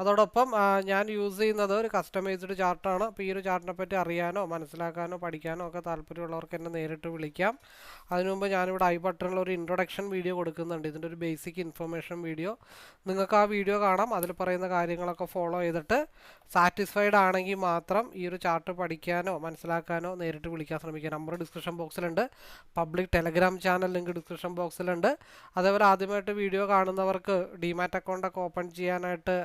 അതോടൊപ്പം ഞാൻ യൂസ് ചെയ്യുന്നത് ഒരു കസ്റ്റമൈസ്ഡ് ചാർട്ടാണ്. അപ്പോൾ ഈ ഒരു ചാർട്ടിനെ പറ്റി അറിയാനോ മനസ്സിലാക്കാനോ പഠിക്കാനോ ഒക്കെ താല്പര്യമുള്ളവർക്ക് എന്നെ നേരിട്ട് വിളിക്കാം. അതിനു മുമ്പ് ഞാനിവിടെ ഐ ബട്ടണിൽ ഒരു ഇൻട്രൊഡക്ഷൻ വീഡിയോ കൊടുക്കുന്നുണ്ട്. ഇതിന്റെ ഒരു ബേസിക് ഇൻഫർമേഷൻ വീഡിയോ നിങ്ങൾക്ക് ആ വീഡിയോ കാണാം. അതിൽ പറയുന്ന കാര്യങ്ങളൊക്കെ ഫോളോ ചെയ്തിട്ട് സാറ്റിസ്ഫൈഡ് ആണെങ്കിൽ മാത്രം ഈ ഒരു ചാർട്ട് പഠിക്കാനോ മനസ്സിലാക്കാനോ നേരിട്ട് വിളിക്കാൻ ശ്രമിക്കുക. Number description ബോക്സിലുണ്ട്. Public Telegram channel link description ബോക്സിലുണ്ട്. അതേപോലെ ആദ്യമായിട്ട് വീഡിയോ കാണുന്നവർക്ക് ഡിമാറ്റ് അക്കൗണ്ടൊക്കെ ഓപ്പൺ ചെയ്യാനായിട്ട്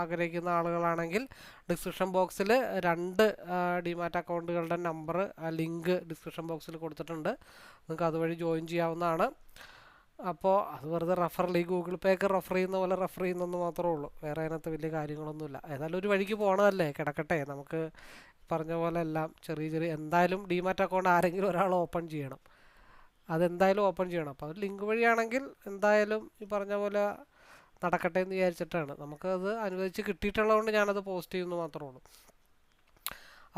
ആഗ്രഹിക്കുന്ന ആളുകളാണെങ്കിൽ ഡിസ്ക്രിപ്ഷൻ ബോക്സിൽ രണ്ട് ഡിമാറ്റ് അക്കൗണ്ടുകളുടെ നമ്പർ ലിങ്ക് ഡിസ്ക്രിപ്ഷൻ ബോക്സിൽ കൊടുത്തിട്ടുണ്ട്. നിങ്ങൾക്ക് അതുവഴി ജോയിൻ ചെയ്യാവുന്നതാണ്. അപ്പോൾ അത് വെറുതെ റെഫറൽ ഈ ഗൂഗിൾ പേ ഒക്കെ റെഫർ ചെയ്യുന്ന പോലെ റെഫർ ചെയ്യുന്നെന്ന് മാത്രമേ ഉള്ളൂ. വേറെ അതിനകത്ത് വലിയ കാര്യങ്ങളൊന്നുമില്ല. ഏതായാലും ഒരു വഴിക്ക് പോകണമല്ലേ കിടക്കട്ടെ. നമുക്ക് പറഞ്ഞ പോലെ എല്ലാം ചെറിയ ചെറിയ എന്തായാലും ഡിമാറ്റ് അക്കൗണ്ട് ആരെങ്കിലും ഒരാൾ ഓപ്പൺ ചെയ്യണം. അതെന്തായാലും ഓപ്പൺ ചെയ്യണം. അപ്പോൾ അത് ലിങ്ക് വഴിയാണെങ്കിൽ എന്തായാലും ഈ പറഞ്ഞ പോലെ നടക്കട്ടെ എന്ന് വിചാരിച്ചിട്ടാണ്. നമുക്കത് അനുവദിച്ച് കിട്ടിയിട്ടുള്ളതുകൊണ്ട് ഞാനത് പോസ്റ്റ് ചെയ്യുന്നു മാത്രമേ ഉള്ളൂ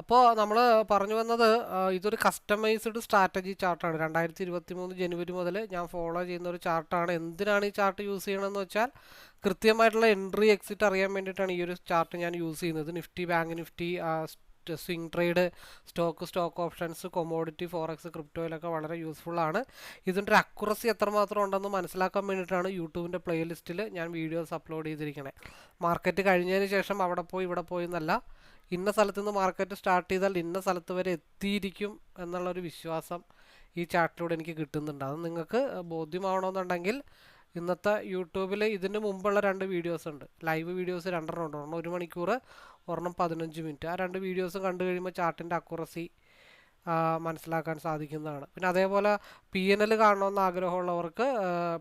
അപ്പോൾ നമ്മൾ പറഞ്ഞു വന്നത് ഇതൊരു കസ്റ്റമൈസ്ഡ് സ്ട്രാറ്റജി ചാർട്ടാണ് രണ്ടായിരത്തി ഇരുപത്തി മൂന്ന് ജനുവരി മുതൽ ഞാൻ ഫോളോ ചെയ്യുന്ന ഒരു ചാർട്ടാണ് എന്തിനാണ് ഈ ചാർട്ട് യൂസ് ചെയ്യണമെന്ന് വെച്ചാൽ കൃത്യമായിട്ടുള്ള എൻട്രി എക്സിറ്റ് അറിയാൻ വേണ്ടിയിട്ടാണ് ഈ ഒരു ചാർട്ട് ഞാൻ യൂസ് ചെയ്യുന്നത്. Nifty bank Nifty swing trade stock stock options commodity forex ക്രിപ്റ്റോയിലൊക്കെ വളരെ യൂസ്ഫുൾ ആണ്. ഇതിന്റെ അക്കുറസി എത്രമാത്രം ഉണ്ടെന്ന് മനസ്സിലാക്കാൻ വേണ്ടിയിട്ടാണ് യൂട്യൂബിന്റെ പ്ലേലിസ്റ്റിൽ ഞാൻ വീഡിയോസ് അപ്ലോഡ് ചെയ്തിരിക്കണേ. മാർക്കറ്റ് കഴിഞ്ഞതിന് ശേഷം അവിടെ പോയി ഇവിടെ പോയി എന്നല്ല ഇന്ന സ്ഥലത്ത് നിന്ന് മാർക്കറ്റ് സ്റ്റാർട്ട് ചെയ്താൽ ഇന്ന സ്ഥലത്ത് വരെ എത്തിയിരിക്കും എന്നുള്ളൊരു വിശ്വാസം ഈ ചാർട്ടിലൂടെ എനിക്ക് കിട്ടുന്നുണ്ട്. അത് നിങ്ങൾക്ക് ബോധ്യമാവണമെന്നുണ്ടെങ്കിൽ ഇന്നത്തെ യൂട്യൂബിൽ ഇതിന് മുമ്പുള്ള രണ്ട് വീഡിയോസ് ഉണ്ട്. ലൈവ് വീഡിയോസ് രണ്ടെണ്ണം ഉണ്ട്. ഒരെണ്ണം ഒരു മണിക്കൂർ ഒരെണ്ണം പതിനഞ്ച് മിനിറ്റ് ആ രണ്ട് വീഡിയോസും കണ്ടു കഴിയുമ്പോൾ ചാർട്ടിന്റെ അക്കുറസി മനസ്സിലാക്കാൻ സാധിക്കുന്നതാണ്. പിന്നെ അതേപോലെ പി എൻ എൽ കാണണമെന്ന് ആഗ്രഹമുള്ളവർക്ക്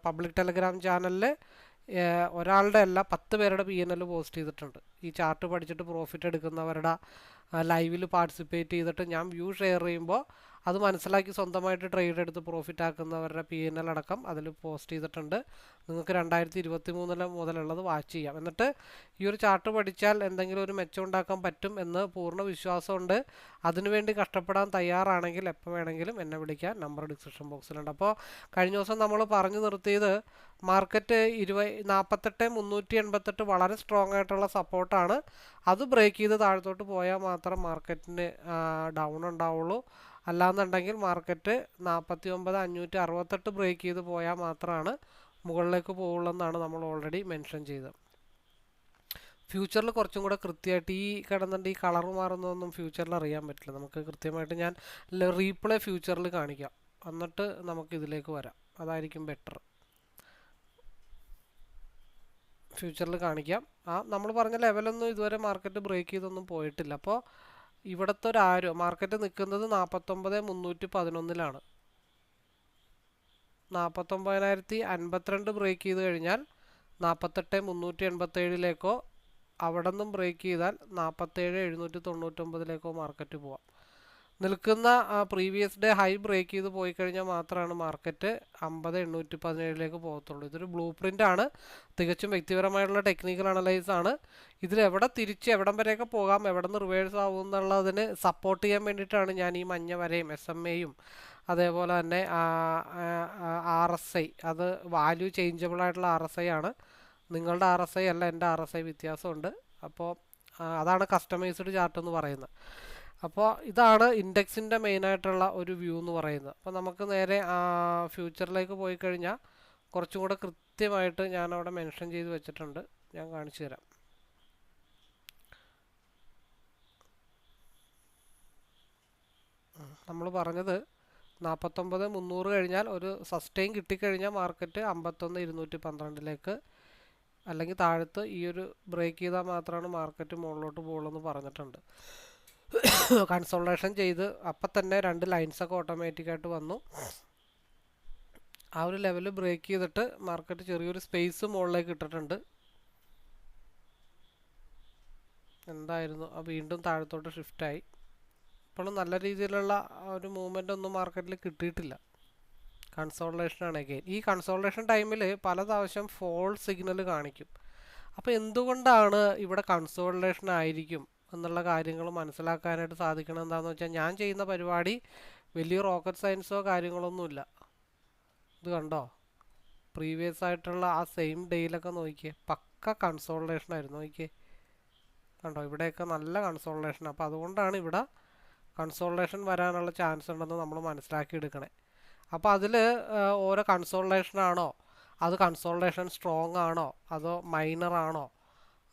പബ്ലിക് ടെലഗ്രാം ചാനലിൽ ഒരാളുടെ അല്ല പത്ത് പേരുടെ പി എൻ എൽ പോസ്റ്റ് ചെയ്തിട്ടുണ്ട്. ഈ ചാർട്ട് പഠിച്ചിട്ട് പ്രോഫിറ്റ് എടുക്കുന്നവരുടെ ലൈവിൽ പാർട്ടിസിപ്പേറ്റ് ചെയ്തിട്ട് ഞാൻ വ്യൂ ഷെയർ ചെയ്യുമ്പോൾ അത് മനസ്സിലാക്കി സ്വന്തമായിട്ട് ട്രേഡ് എടുത്ത് പ്രോഫിറ്റ് ആക്കുന്നവരുടെ പി എൻ എൽ അടക്കം അതിൽ പോസ്റ്റ് ചെയ്തിട്ടുണ്ട്. നിങ്ങൾക്ക് രണ്ടായിരത്തി ഇരുപത്തി മൂന്നിൽ മുതലുള്ളത് വാച്ച് ചെയ്യാം. എന്നിട്ട് ഈ ഒരു ചാർട്ട് പഠിച്ചാൽ എന്തെങ്കിലും ഒരു മെച്ചം ഉണ്ടാക്കാൻ പറ്റും എന്ന് പൂർണ വിശ്വാസമുണ്ട്. അതിനുവേണ്ടി കഷ്ടപ്പെടാൻ തയ്യാറാണെങ്കിൽ എപ്പോൾ വേണമെങ്കിലും എന്നെ വിളിക്കാൻ നമ്പർ ഡിസ്ക്രിപ്ഷൻ ബോക്സിലുണ്ട് അപ്പോൾ കഴിഞ്ഞ ദിവസം നമ്മൾ പറഞ്ഞു നിർത്തിയത് മാർക്കറ്റ് ഇരുപ നാൽപ്പത്തെട്ട് മുന്നൂറ്റി എൺപത്തെട്ട് വളരെ സ്ട്രോങ് ആയിട്ടുള്ള സപ്പോർട്ടാണ് അത് ബ്രേക്ക് ചെയ്ത് താഴത്തോട്ട് പോയാൽ മാത്രം മാർക്കറ്റിന് ഡൗൺ ഉണ്ടാവുള്ളൂ. അല്ലാന്നുണ്ടെങ്കിൽ മാർക്കറ്റ് നാൽപ്പത്തി ഒമ്പത് അഞ്ഞൂറ്റി അറുപത്തെട്ട് ബ്രേക്ക് ചെയ്ത് പോയാൽ മാത്രമാണ് മുകളിലേക്ക് പോകുള്ളൂ എന്നാണ് നമ്മൾ ഓൾറെഡി മെൻഷൻ ചെയ്തത്. ഫ്യൂച്ചറിൽ കുറച്ചും കൂടെ കൃത്യമായിട്ട് ഈ കിടന്നിട്ട് ഈ കളർ മാറുന്നതൊന്നും ഫ്യൂച്ചറിൽ അറിയാൻ പറ്റില്ല. നമുക്ക് കൃത്യമായിട്ട് ഞാൻ റീപ്ലേ ഫ്യൂച്ചറിൽ കാണിക്കാം. എന്നിട്ട് നമുക്ക് ഇതിലേക്ക് വരാം. അതായിരിക്കും ബെറ്റർ ഫ്യൂച്ചറിൽ കാണിക്കാം. ആ നമ്മൾ പറഞ്ഞ ലെവലൊന്നും ഇതുവരെ മാർക്കറ്റ് ബ്രേക്ക് ചെയ്തൊന്നും പോയിട്ടില്ല. അപ്പോൾ ഇവിടുത്തെ ഒരു ആരോ മാർക്കറ്റ് നിൽക്കുന്നത് നാൽപ്പത്തൊമ്പത് മുന്നൂറ്റി പതിനൊന്നിലാണ്. നാൽപ്പത്തൊമ്പതിനായിരത്തി അൻപത്തിരണ്ട് ബ്രേക്ക് ചെയ്ത് കഴിഞ്ഞാൽ നാൽപ്പത്തെട്ട് മുന്നൂറ്റി എൺപത്തേഴിലേക്കോ അവിടെ നിന്നും ബ്രേക്ക് ചെയ്താൽ നാൽപ്പത്തേഴ് എഴുന്നൂറ്റി തൊണ്ണൂറ്റൊമ്പതിലേക്കോ മാർക്കറ്റ് പോവാം. നിൽക്കുന്ന ആ പ്രീവിയസ് ഡേ ഹൈ ബ്രേക്ക് ചെയ്ത് പോയി കഴിഞ്ഞാൽ മാത്രമാണ് മാർക്കറ്റ് അമ്പത് എണ്ണൂറ്റി പതിനേഴിലേക്ക് പോകത്തുള്ളൂ. ഇതൊരു ബ്ലൂ പ്രിന്റ് ആണ്. തികച്ചും വ്യക്തിപരമായിട്ടുള്ള ടെക്നിക്കൽ അനലൈസ് ആണ്. ഇതിൽ എവിടെ തിരിച്ച് എവിടം വരെയൊക്കെ പോകാം എവിടെ നിന്ന് റിവേഴ്സ് ആവും എന്നുള്ളതിന് സപ്പോർട്ട് ചെയ്യാൻ വേണ്ടിയിട്ടാണ് ഞാൻ ഈ മഞ്ഞ വരെയും എസ് എം എയും അതേപോലെ തന്നെ ആർ എസ് ഐ അത് വാല്യൂ ചേഞ്ചബിൾ ആയിട്ടുള്ള ആർ എസ് ഐ ആണ്. നിങ്ങളുടെ ആർ എസ് ഐ അല്ല എന്റെ ആർ എസ് ഐ വ്യത്യാസമുണ്ട്. അപ്പോൾ അതാണ് കസ്റ്റമൈസ്ഡ് ചാർട്ട് എന്ന് പറയുന്നത്. അപ്പോൾ ഇതാണ് ഇൻഡെക്സിന്റെ മെയിനായിട്ടുള്ള ഒരു വ്യൂ എന്ന് പറയുന്നത്. അപ്പോൾ നമുക്ക് നേരെ ഫ്യൂച്ചറിലേക്ക് പോയി കഴിഞ്ഞാൽ കുറച്ചും കൂടെ കൃത്യമായിട്ട് ഞാൻ അവിടെ മെൻഷൻ ചെയ്ത് വെച്ചിട്ടുണ്ട്. ഞാൻ കാണിച്ചു തരാം. നമ്മൾ പറഞ്ഞത് നാൽപ്പത്തൊമ്പത് മുന്നൂറ് കഴിഞ്ഞാൽ ഒരു സസ്റ്റെയിൻ കിട്ടിക്കഴിഞ്ഞാൽ മാർക്കറ്റ് അമ്പത്തൊന്ന് ഇരുന്നൂറ്റി പന്ത്രണ്ടിലേക്ക് അല്ലെങ്കിൽ താഴത്ത് ഈ ഒരു ബ്രേക്ക് ചെയ്താൽ മാത്രമാണ് മാർക്കറ്റ് മുകളിലോട്ട് പോകുള്ളൂ എന്ന് പറഞ്ഞിട്ടുണ്ട്. കൺസോൾട്ടേഷൻ ചെയ്ത് അപ്പം തന്നെ രണ്ട് ലൈൻസൊക്കെ ഓട്ടോമാറ്റിക്കായിട്ട് വന്നു. ആ ഒരു ലെവൽ ബ്രേക്ക് ചെയ്തിട്ട് മാർക്കറ്റ് ചെറിയൊരു സ്പേസ് മുകളിലേക്ക് ഇട്ടിട്ടുണ്ട്. എന്തായിരുന്നു? ആ വീണ്ടും താഴത്തോട്ട് ഷിഫ്റ്റായി ഇപ്പോഴും നല്ല രീതിയിലുള്ള ഒരു മൂവ്മെന്റ് ഒന്നും മാർക്കറ്റിൽ കിട്ടിയിട്ടില്ല. കൺസോൾട്ടേഷൻ ആണ് അഗെയിൻ ഈ കൺസോൾട്ടേഷൻ ടൈമിൽ പല പ്രാവശ്യം ഫോൾ സിഗ്നൽ കാണിക്കും. അപ്പോൾ എന്തുകൊണ്ടാണ് ഇവിടെ കൺസോൾട്ടേഷൻ ആയിരിക്കും? എന്നുള്ള കാര്യങ്ങൾ മനസ്സിലാക്കാനായിട്ട് സാധിക്കണം. എന്താണെന്ന് വെച്ചാൽ ഞാൻ ചെയ്യുന്ന പരിപാടി വലിയ റോക്കറ്റ് സയൻസോ കാര്യങ്ങളൊന്നുമില്ല. ഇത് കണ്ടോ? പ്രീവിയസ് ആയിട്ടുള്ള ആ സെയിം ഡേയിലൊക്കെ നോക്കിയേ. പക്ക കൺസോൾട്ടേഷൻ ആയിരുന്നു. നോക്കിയേ. കണ്ടോ? ഇവിടെയൊക്കെ നല്ല കൺസോൾട്ടേഷൻ അപ്പോൾ അതുകൊണ്ടാണ് ഇവിടെ കൺസോൾട്ടേഷൻ വരാനുള്ള ചാൻസ് ഉണ്ടെന്ന് നമ്മൾ മനസ്സിലാക്കി എടുക്കണേ. അപ്പോൾ അതിൽ ഓരോ കൺസോൾട്ടേഷൻ ആണോ? അത് കൺസോൾട്ടേഷൻ സ്ട്രോങ് ആണോ? അതോ മൈനർ ആണോ?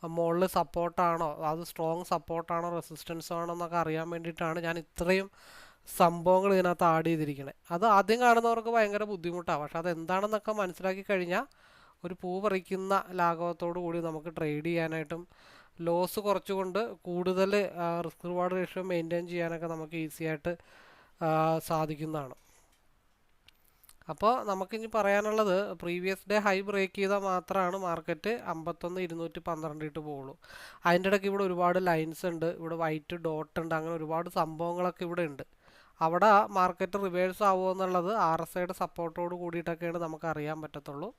മുകളിൽ സപ്പോർട്ടാണോ? അത് സ്ട്രോങ് സപ്പോർട്ടാണോ? റെസിസ്റ്റൻസ് ആണോ എന്നൊക്കെ അറിയാൻ വേണ്ടിയിട്ടാണ് ഞാൻ ഇത്രയും സംഭവങ്ങൾ ഇതിനകത്ത് ആഡ് ചെയ്തിരിക്കണേ. അത് ആദ്യം കാണുന്നവർക്ക് ഭയങ്കര ബുദ്ധിമുട്ടാണ് പക്ഷെ അത് എന്താണെന്നൊക്കെ മനസ്സിലാക്കി കഴിഞ്ഞാൽ ഒരു പൂ പറിക്കുന്ന ലാഘവത്തോടു കൂടി നമുക്ക് ട്രേഡ് ചെയ്യാനായിട്ടും ലോസ് കുറച്ചുകൊണ്ട് കൂടുതൽ റിസ്ക് റിവാർഡ് റേഷ്യോ മെയിന്റെയിൻ ചെയ്യാനൊക്കെ നമുക്ക് ഈസിയായിട്ട് സാധിക്കുന്നതാണ്. അപ്പോൾ നമുക്കിനി പറയാനുള്ളത് പ്രീവിയസ് ഡേ ഹൈ ബ്രേക്ക് ചെയ്താൽ മാത്രമാണ് മാർക്കറ്റ് അമ്പത്തൊന്ന് ഇരുന്നൂറ്റി പന്ത്രണ്ട് ഇട്ട് പോകുള്ളൂ അതിന്റെ ഇടയ്ക്ക് ഇവിടെ ഒരുപാട് ലൈൻസ് ഉണ്ട് ഇവിടെ വൈറ്റ് ഡോട്ട് ഉണ്ട് അങ്ങനെ ഒരുപാട് സംഭവങ്ങളൊക്കെ ഇവിടെ ഉണ്ട്. അവിടെ മാർക്കറ്റ് റിവേഴ്സ് ആവുമോ എന്നുള്ളത് ആർ എസ് ഐയുടെ സപ്പോർട്ടോട് കൂടിയിട്ടൊക്കെയാണ് നമുക്ക് അറിയാൻ പറ്റത്തുള്ളൂ.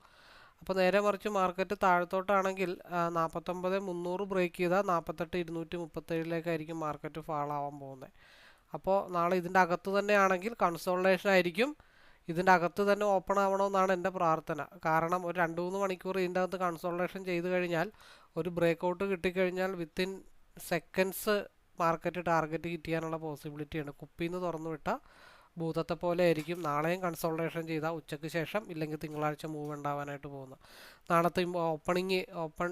അപ്പോൾ നേരെ മറിച്ച് മാർക്കറ്റ് താഴത്തോട്ടാണെങ്കിൽ നാൽപ്പത്തൊമ്പത് മുന്നൂറ് ബ്രേക്ക് ചെയ്താൽ നാൽപ്പത്തെട്ട് ഇരുന്നൂറ്റി മുപ്പത്തേഴിലേക്കായിരിക്കും മാർക്കറ്റ് ഫാളാവാൻ പോകുന്നത് അപ്പോൾ നാളെ ഇതിന്റെ അകത്ത് തന്നെയാണെങ്കിൽ കൺസോൾട്ടേഷൻ ആയിരിക്കും. ഇതിന്റെ അകത്ത് തന്നെ ഓപ്പൺ ആവണമെന്നാണ് എന്റെ പ്രാർത്ഥന. കാരണം ഒരു രണ്ട് മൂന്ന് മണിക്കൂർ ഇതിന്റെ അകത്ത് കൺസോൾട്ടേഷൻ ചെയ്ത് കഴിഞ്ഞാൽ ഒരു ബ്രേക്ക് ഔട്ട് കിട്ടിക്കഴിഞ്ഞാൽ വിത്തിൻ സെക്കൻഡ്സ് മാർക്കറ്റ് ടാർഗറ്റ് കിട്ടിയാനുള്ള പോസിബിലിറ്റിയാണ് കുപ്പിയിൽ തുറന്നു വിട്ട ഭൂതത്തെ പോലെ ആയിരിക്കും നാളെയും കൺസോൾട്ടേഷൻ ചെയ്താൽ ഉച്ചയ്ക്ക് ശേഷം ഇല്ലെങ്കിൽ തിങ്കളാഴ്ച മൂവ് ഉണ്ടാവാനായിട്ട് പോകുന്നത് നാളത്തെ ഓപ്പണിങ് ഓപ്പൺ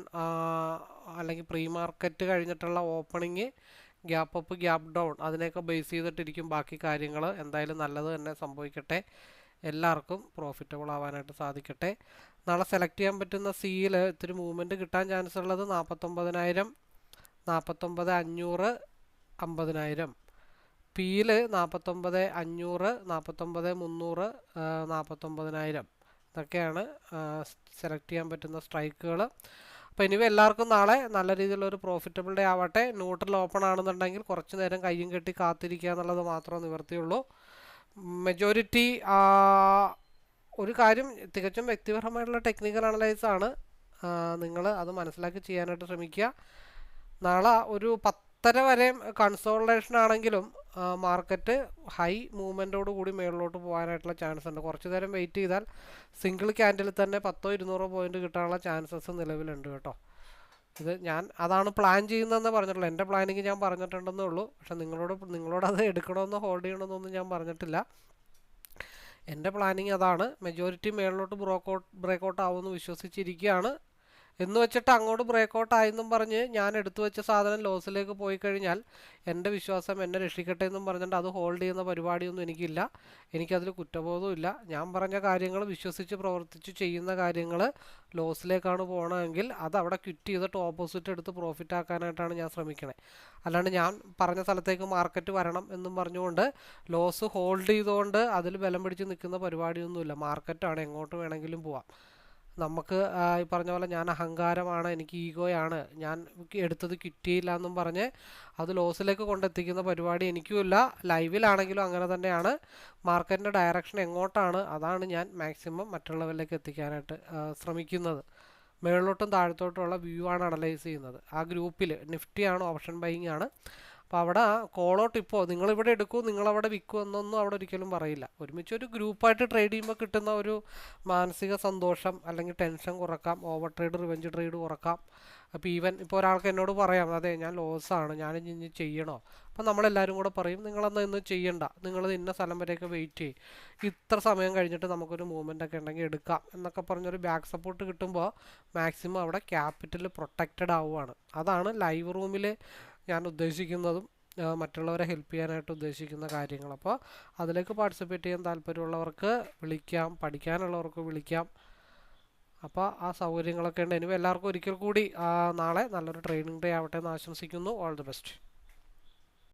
അല്ലെങ്കിൽ പ്രീ മാർക്കറ്റ് കഴിഞ്ഞിട്ടുള്ള opening gap up gap down അതിനെയൊക്കെ ബേസ് ചെയ്തിട്ടിരിക്കും ബാക്കി കാര്യങ്ങൾ എന്തായാലും നല്ലത് തന്നെ സംഭവിക്കട്ടെ. എല്ലാവർക്കും പ്രോഫിറ്റബിൾ ആവാനായിട്ട് സാധിക്കട്ടെ. നാളെ സെലക്ട് ചെയ്യാൻ പറ്റുന്ന സിയിൽ ഇത്തിരി മൂവ്മെന്റ് കിട്ടാൻ ചാൻസ് ഉള്ളത് നാൽപ്പത്തൊമ്പതിനായിരം നാൽപ്പത്തൊമ്പത് അഞ്ഞൂറ് അമ്പതിനായിരം. പിയിൽ നാൽപ്പത്തൊമ്പത് അഞ്ഞൂറ് നാൽപ്പത്തൊമ്പത് മുന്നൂറ് നാൽപ്പത്തൊമ്പതിനായിരം ഇതൊക്കെയാണ് സെലക്ട് ചെയ്യാൻ പറ്റുന്ന സ്ട്രൈക്കുകൾ അപ്പോൾ ഇനി എല്ലാവർക്കും നാളെ നല്ല രീതിയിലൊരു പ്രോഫിറ്റബിൾ ഡേ ആവട്ടെ. ന്യൂട്രൽ ഓപ്പൺ ആണെന്നുണ്ടെങ്കിൽ കുറച്ച് നേരം കയ്യും കെട്ടി കാത്തിരിക്കുക എന്നുള്ളത് മാത്രമേ നിവർത്തിയുള്ളൂ. മെജോറിറ്റി ഒരു കാര്യം തികച്ചും വ്യക്തിപരമായിട്ടുള്ള ടെക്നിക്കൽ അനലൈസ് ആണ്. നിങ്ങൾ അത് മനസ്സിലാക്കി ചെയ്യാനായിട്ട് ശ്രമിക്കുക. നാളെ ഒരു പത്തര വരെ കൺസോൾട്ടേഷൻ ആണെങ്കിലും മാർക്കറ്റ് ഹൈ മൂവ്മെന്റോട് കൂടി മുകളിലോട്ട് പോകാനായിട്ടുള്ള ചാൻസ് ഉണ്ട്. കുറച്ച് നേരം വെയിറ്റ് ചെയ്താൽ സിംഗിൾ ക്യാൻഡിൽ തന്നെ പത്തോ ഇരുന്നൂറോ പോയിന്റ് കിട്ടാനുള്ള ചാൻസസ് നിലവിലുണ്ട് കേട്ടോ. ഇത് ഞാൻ അതാണ് പ്ലാൻ ചെയ്യുന്നതെന്ന് പറഞ്ഞിട്ടുള്ളൂ. എന്റെ പ്ലാനിങ് ഞാൻ പറഞ്ഞിട്ടുണ്ടെന്നേ ഉള്ളൂ. പക്ഷെ നിങ്ങളോട് നിങ്ങളോട് അത് എടുക്കണമെന്നോ ഹോൾഡ് ചെയ്യണമെന്നൊന്നും ഞാൻ പറഞ്ഞിട്ടില്ല. എന്റെ പ്ലാനിങ് അതാണ്. മെജോറിറ്റി മേളിലോട്ട് ബ്രോക്കൗട്ട് ബ്രേക്കൗട്ട് ആവുമെന്ന് വിശ്വസിച്ചിരിക്കുകയാണ്. എന്ന് വെച്ചിട്ട് അങ്ങോട്ട് ബ്രേക്കൗട്ട് ആയെന്നും പറഞ്ഞ് ഞാൻ എടുത്തു വെച്ച സാധനം ലോസിലേക്ക് പോയി കഴിഞ്ഞാൽ എന്റെ വിശ്വാസം എന്നെ രക്ഷിക്കട്ടെ എന്നും പറഞ്ഞിട്ട് അത് ഹോൾഡ് ചെയ്യുന്ന പരിപാടിയൊന്നും എനിക്കില്ല. എനിക്കതിൽ കുറ്റബോധമില്ല ഞാൻ പറഞ്ഞ കാര്യങ്ങൾ വിശ്വസിച്ച് പ്രവർത്തിച്ച് ചെയ്യുന്ന കാര്യങ്ങൾ ലോസിലേക്കാണ് പോകണമെങ്കിൽ അത് അവിടെ ക്വിറ്റ് ചെയ്തിട്ട് ഓപ്പോസിറ്റ് എടുത്ത് പ്രോഫിറ്റ് ആക്കാനായിട്ടാണ് ഞാൻ ശ്രമിക്കണേ. അല്ലാണ്ട് ഞാൻ പറഞ്ഞ സ്ഥലത്തേക്ക് മാർക്കറ്റ് വരണം എന്നും പറഞ്ഞുകൊണ്ട് ലോസ് ഹോൾഡ് ചെയ്തുകൊണ്ട് അതിൽ ബലം പിടിച്ച് നിൽക്കുന്ന പരിപാടിയൊന്നുമില്ല. മാർക്കറ്റാണ് എങ്ങോട്ട് വേണമെങ്കിലും പോവാം. നമുക്ക് ഈ പറഞ്ഞ പോലെ ഞാൻ അഹങ്കാരമാണ് എനിക്ക് ഈഗോയാണ് ഞാൻ എടുത്തത് കിട്ടിയില്ല എന്നും പറഞ്ഞ് അത് ലോസിലേക്ക് കൊണ്ടെത്തിക്കുന്ന പരിപാടി എനിക്കുമില്ല. ലൈവിലാണെങ്കിലും അങ്ങനെ തന്നെയാണ്. മാർക്കറ്റിന്റെ ഡയറക്ഷൻ എങ്ങോട്ടാണ് അതാണ് ഞാൻ മാക്സിമം മറ്റുള്ളവരിലേക്ക് എത്തിക്കാനായിട്ട് ശ്രമിക്കുന്നത്. മുകളിലോട്ടും താഴത്തോട്ടുമുള്ള വ്യൂ ആണ് അനലൈസ് ചെയ്യുന്നത്. ആ ഗ്രൂപ്പിൽ നിഫ്റ്റി നിഫ്റ്റിയാണ് ഓപ്ഷൻ ബൈങ് ആണ്. അപ്പോൾ അവിടെ കോളോട്ട് ഇപ്പോൾ നിങ്ങളിവിടെ എടുക്കൂ നിങ്ങളവിടെ വിൽക്കൂ എന്നൊന്നും അവിടെ ഒരിക്കലും പറയില്ല. ഒരുമിച്ച് ഒരു ഗ്രൂപ്പായിട്ട് ട്രേഡ് ചെയ്യുമ്പോൾ കിട്ടുന്ന ഒരു മാനസിക സന്തോഷം അല്ലെങ്കിൽ ടെൻഷൻ കുറക്കാം ഓവർ ട്രേഡ് റിവെഞ്ച് ട്രേഡ് കുറക്കാം. അപ്പോൾ ഈവൻ ഇപ്പോൾ ഒരാൾക്ക് എന്നോട് പറയാം അതെ ഞാൻ ലോസാണ് ഞാൻ ഇനി ചെയ്യണോ? അപ്പോൾ നമ്മളെല്ലാവരും കൂടെ പറയും നിങ്ങളെന്നാൽ ഇന്ന് ചെയ്യണ്ട നിങ്ങൾ ഇന്ന സ്ഥലം വരെയൊക്കെ വെയിറ്റ് ചെയ്യും. ഇത്ര സമയം കഴിഞ്ഞിട്ട് നമുക്കൊരു മൂവ്മെന്റ് ഒക്കെ ഉണ്ടെങ്കിൽ എടുക്കാം. എന്നൊക്കെ പറഞ്ഞൊരു ബാക്ക് സപ്പോർട്ട് കിട്ടുമ്പോൾ മാക്സിമം അവിടെ ക്യാപിറ്റൽ പ്രൊട്ടക്റ്റഡ് ആവുകയാണ് അതാണ് ലൈവ് റൂമിൽ ഞാൻ ഉദ്ദേശിക്കുന്നതും മറ്റുള്ളവരെ ഹെൽപ്പ് ചെയ്യാനായിട്ട് ഉദ്ദേശിക്കുന്ന കാര്യങ്ങൾ. അപ്പോൾ അതിലേക്ക് പാർട്ടിസിപ്പേറ്റ് ചെയ്യാൻ താല്പര്യമുള്ളവർക്ക് വിളിക്കാം പഠിക്കാനുള്ളവർക്ക് വിളിക്കാം. അപ്പോൾ ആ സൗകര്യങ്ങളൊക്കെ ഉണ്ട്. ഇനി എല്ലാവർക്കും ഒരിക്കൽ കൂടി നാളെ നല്ലൊരു ട്രെയിനിങ് ഡേ ആവട്ടെ എന്ന് ആശംസിക്കുന്നു. All the best.